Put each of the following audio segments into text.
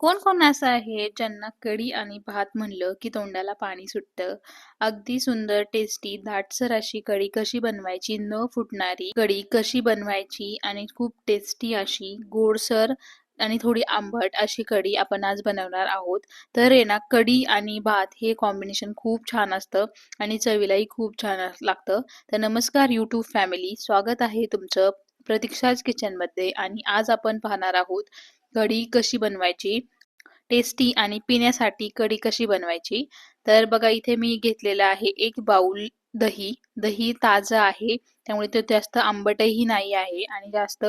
कोण कोण असं आहे ज्यांना कढी आणि भात म्हणलं की तोंडाला पाणी सुटतं? अगदी सुंदर टेस्टी दाटसर अशी कढी कशी बनवायची? न फुटणारी कढी कशी बनवायची? आणि खूप टेस्टी अशी गोडसर आणि थोडी आंबट अशी कढी आपण आज बनवणार आहोत. तर आहे ना कढी आणि भात हे कॉम्बिनेशन खूप छान असतं आणि चवीलाही खूप छान लागतं. तर नमस्कार यूट्यूब फॅमिली स्वागत आहे तुमचं प्रतीक्षाज किचनमध्ये आणि आज आपण पाहणार आहोत कढी कशी बनवायची? टेस्टी आणि पिण्यासाठी कढी कशी बनवायची? तर बघा इथे मी घेतलेलं आहे एक बाउल दही. दही ताजं आहे. त्यामुळे ते जास्त आंबटही नाही आहे आणि जास्त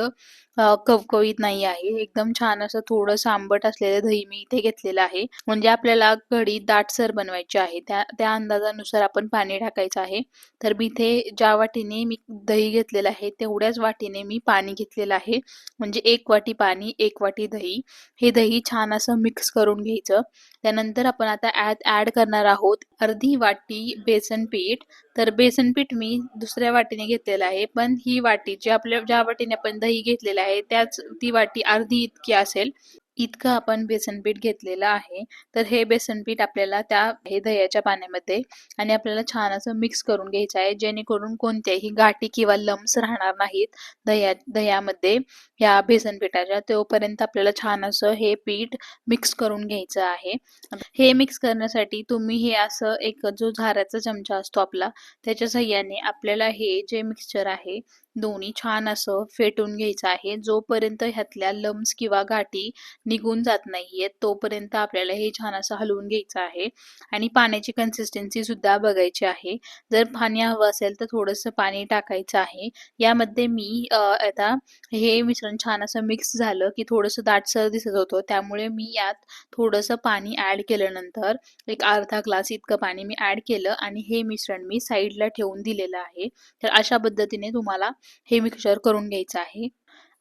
कवकवीत नाही आहे. एकदम छान असं थोडंसं आंबट असलेलं दही मी इथे घेतलेलं आहे. म्हणजे आपल्याला कढी दाटसर बनवायची आहे. त्या त्या अंदाजानुसार आपण पाणी टाकायचं आहे. तर मी इथे ज्या वाटीने मी दही घेतलेलं आहे तेवढ्याच वाटीने मी पाणी घेतलेलं आहे. म्हणजे एक वाटी पाणी एक वाटी दही. हे दही छान असं मिक्स करून घ्यायचं. त्यानंतर आपण आता ॲड ॲड करणार आहोत अर्धी वाटी बेसन पीठ. तर बेसन पीठ मी दुसऱ्या वाटीने घेतलेलं आहे. पण ही वाटी जी आपल्या ज्या वाटीने आपण दही घेतलेलं आहे त्याच ती वाटी अर्धी इतकी असेल. इतकं आपण बेसन पीठ घेतलेलं आहे तर हे बेसन पीठ आपल्याला त्या हे दह्याच्या पाण्यामध्ये आणि आपल्याला छान असं मिक्स करून घ्यायचं आहे जेणेकरून कोणत्याही गाठी किंवा लम्स राहणार नाहीत दह्या दह्यामध्ये ह्या बेसन पिठाच्या. तोपर्यंत आपल्याला छान असं हे पीठ मिक्स करून घ्यायचं आहे. हे मिक्स करण्यासाठी तुम्ही हे असं एक जो झाऱ्याचा चमचा असतो आपला त्याच्या सहाय्याने आपल्याला हे जे मिक्सचर आहे दोन्ही छान असं फेटून घ्यायचं आहे. जोपर्यंत ह्यातल्या लम्स किंवा गाठी निघून जात नाहीयेत तोपर्यंत आपल्याला हे छान असं हलवून घ्यायचं आहे. आणि पाण्याची कन्सिस्टन्सी सुद्धा बघायची आहे. जर पाणी हवं असेल तर थोडंसं पाणी टाकायचं आहे. यामध्ये मी आता हे मिश्रण छान असं मिक्स झालं की थोडंसं दाटसर दिसत होतं. त्यामुळे मी यात थोडंसं पाणी ॲड केल्यानंतर एक अर्धा ग्लास इतकं पाणी मी ॲड केलं आणि हे मिश्रण मी साईडला ठेवून दिलेलं आहे. तर अशा पद्धतीने तुम्हाला हे मिक्सचर करून घ्यायचं आहे.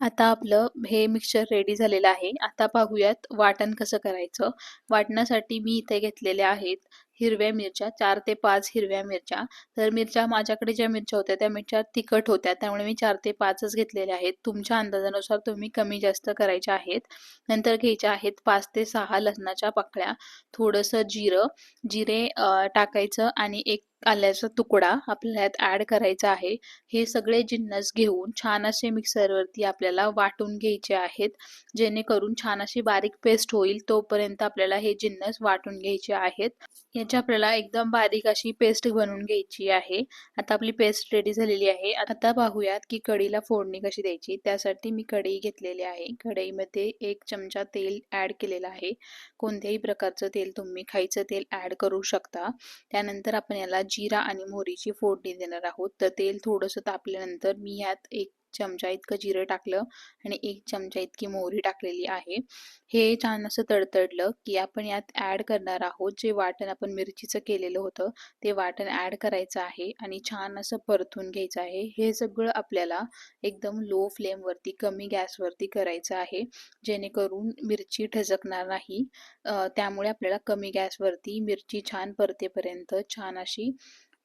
आता आपलं हे मिक्सचर रेडी झालेलं आहे. आता पाहूयात वाटण कसं करायचं. वाटण्यासाठी मी इथे घेतलेल्या आहेत हिरव्या मिरच्या चार ते पाच हिरव्या मिरच्या. तर मिरच्या माझ्याकडे ज्या मिरच्या होत्या त्या मिरच्या तिखट होत्या. त्यामुळे मी चार ते पाचच घेतलेल्या आहेत. तुमच्या अंदाजानुसार तुम्ही कमी जास्त करायच्या आहेत. नंतर घ्यायच्या आहेत पाच ते सहा लसणाच्या पाकळ्या. थोडंसं जिरं जिरे टाकायचं आणि एक आल्याचा तुकडा आपल्याला यात ॲड करायचा आहे. हे सगळे जिन्नस घेऊन छान असे मिक्सरवरती आपल्याला वाटून घ्यायचे आहेत. जेणेकरून छान अशी बारीक पेस्ट होईल तोपर्यंत आपल्याला हे जिन्नस वाटून घ्यायचे आहेत. याची आपल्याला एकदम बारीक अशी पेस्ट बनवून घ्यायची आहे. आता आपली पेस्ट रेडी झालेली आहे. आता पाहूयात की कढीला फोडणी कशी द्यायची. त्यासाठी मी कढई घेतलेली आहे. कढईमध्ये एक चमचा तेल ॲड केलेलं आहे. कोणत्याही प्रकारचं तेल तुम्ही खायचं तेल ॲड करू शकता. त्यानंतर आपण याला जिरा आणि मोहरीची फोडणी देणार आहोत. तर तेल थोडंसं तापल्यानंतर मी यात एक चमचा इतकं जिरं टाकलं आणि एक चमचा इतकी मोहरी टाकलेली आहे. हे छान असं तडतडलं की आपण यात ॲड करणार आहोत जे वाटण आपण मिरचीचं केलेलं होतं ते वाटण ॲड करायचं आहे आणि छान असं परतून घ्यायचं आहे. हे सगळं आपल्याला एकदम लो फ्लेमवरती कमी गॅसवरती करायचं आहे. जेणेकरून मिरची ठसकणार नाही. त्यामुळे आपल्याला कमी गॅसवरती मिरची छान परतेपर्यंत छान अशी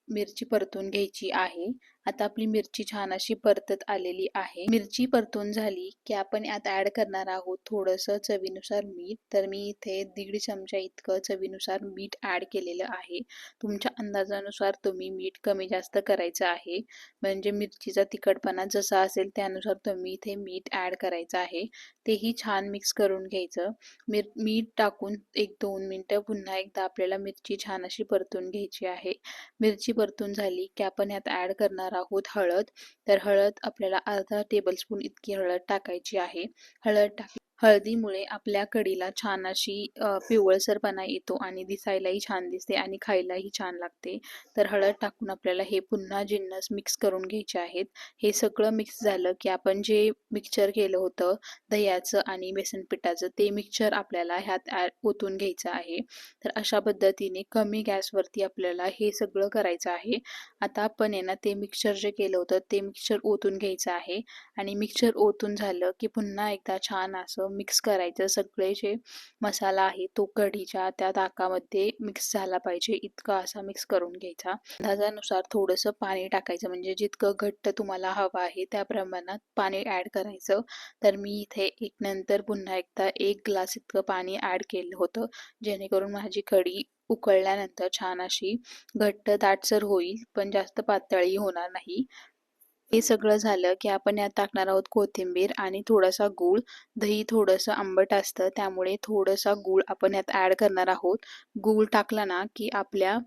मिरची परतून घ्यायची आहे. आता आपली मिरची छान अशी परतत आलेली आहे. मिरची परतून झाली की आपण यात ॲड करणार आहोत थोडंसं चवीनुसार मीठ. तर मी इथे दीड चमचा इतकं चवीनुसार मीठ ॲड केलेलं आहे. तुमच्या अंदाजानुसार तुम्ही मीठ कमी जास्त करायचं आहे. म्हणजे मिरचीचा तिखटपणा जसा असेल त्यानुसार तुम्ही इथे मीठ ॲड करायचं आहे. तेही छान मिक्स करून घ्यायचं. मिर मीठ टाकून एक दोन मिनटं पुन्हा एकदा आपल्याला मिरची छान अशी परतून घ्यायची आहे. मिरची परतून झाली की आपण यात ॲड करणार आहोत हळद तर हळद आपल्याला अर्धा टेबलस्पून इतकी हळद टाकायची आहे. हळद टाक हळदीमुळे आपल्या कढीला छान अशी अ, पिवळसरपणा येतो आणि दिसायलाही छान दिसते आणि खायलाही छान लागते. तर हळद टाकून आपल्याला हे पुन्हा जिन्नस मिक्स करून घ्यायचे आहेत. हे सगळं मिक्स झालं की आपण जे मिक्सचर केलं होतं दह्याचं आणि बेसन पिठाचं ते मिक्सचर आपल्याला ह्यात ॲड ओतून घ्यायचं आहे. तर अशा पद्धतीने कमी गॅसवरती आपल्याला हे सगळं करायचं आहे. आता आपण आहे ना ते मिक्सचर जे केलं होतं ते मिक्सचर ओतून घ्यायचं आहे. आणि मिक्सचर ओतून झालं की पुन्हा एकदा छान असं मिक्स करायचं. सगळे जे मसाला आहे तो कढीच्या त्या ताकामध्ये मिक्स झाला पाहिजे. इतका असा मिक्स करून घ्यायचा. अंदाजानुसार थोडंसं पाणी टाकायचं. म्हणजे जितकं घट्ट तुम्हाला हवं आहे त्या प्रमाणात पाणी ॲड करायचं. तर मी इथे एक नंतर पुन्हा एकदा एक ग्लास इतकं पाणी ॲड केलं होतं. जेणेकरून माझी कढी उकळल्यानंतर छान अशी घट्ट दाटसर होईल. पण जास्त पातळी होणार नाही. हे सगळं झालं की आपण यात टाकणार आहोत कोथिंबीर आणि थोडासा गूळ. दही थोडंसं आंबट असतं त्यामुळे थोडासा गूळ आपण यात ॲड करणार आहोत. गूळ टाकला ना की आपल्या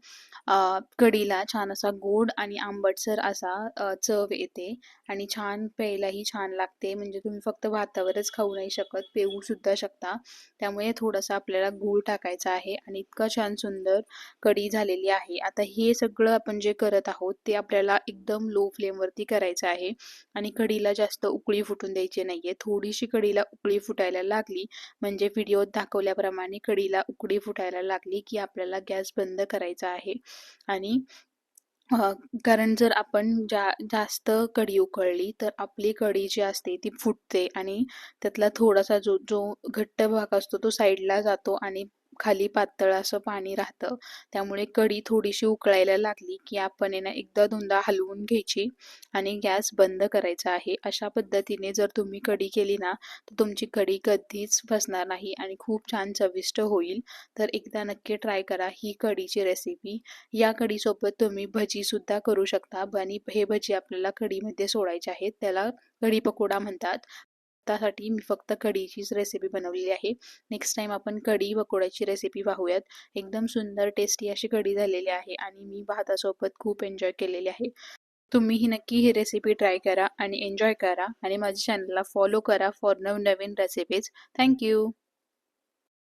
कढीला छान असा गोड आणि आंबटसर असा चव येते आणि छान प्यायलाही छान लागते. म्हणजे तुम्ही फक्त भातावरच खाऊ नाही शकत पेऊ सुद्धा शकता. त्यामुळे थोडासा आपल्याला गूळ टाकायचा आहे आणि इतका छान सुंदर कढी झालेली आहे. आता हे सगळं आपण जे करत आहोत ते आपल्याला एकदम लो फ्लेमवरती करायचं आहे. आणि कढीला जास्त उकळी फुटून द्यायची नाहीये. थोडीशी कढीला उकळी फुटायला लागली म्हणजे व्हिडिओत दाखवल्याप्रमाणे कढीला उकळी फुटायला लागली की आपल्याला गॅस बंद करायचा आहे. आणि कारण जर आपण जा जास्त कढी उकळली तर आपली कढी जी असते ती फुटते आणि त्यातला थोडासा जो जो घट्ट भाग असतो तो साईडला जातो आणि खाली पातळ असं पाणी राहतं. त्यामुळे कढी थोडीशी उकळायला लागली की आपण ना एकदा दोनदा हलवून घ्यायची आणि गॅस बंद करायचा आहे. अशा पद्धतीने जर तुम्ही कढी केली ना तर तुमची कढी कधीच फसणार नाही आणि खूप छान चविष्ट होईल. तर एकदा नक्की ट्राय करा ही कढीची रेसिपी. या कढीसोबत तुम्ही भजीसुद्धा करू शकता. आणि हे भजी आपल्याला कढीमध्ये सोडायचे आहेत. त्याला कढी पकोडा म्हणतात. त्यासाठी मी फक्त कढीचीच रेसिपी बनवलेली आहे. नेक्स्ट टाइम आपण कढी पकोड्याची रेसिपी पाहूयात. एकदम सुंदर टेस्टी अशी कढी झालेली आहे आणि मी भातासोबत खूप एन्जॉय केलेली आहे. तुम्हीही नक्की ही रेसिपी ट्राय करा आणि एन्जॉय करा आणि माझ्या चॅनलला फॉलो करा फॉर नवीन रेसिपीज थँक्यू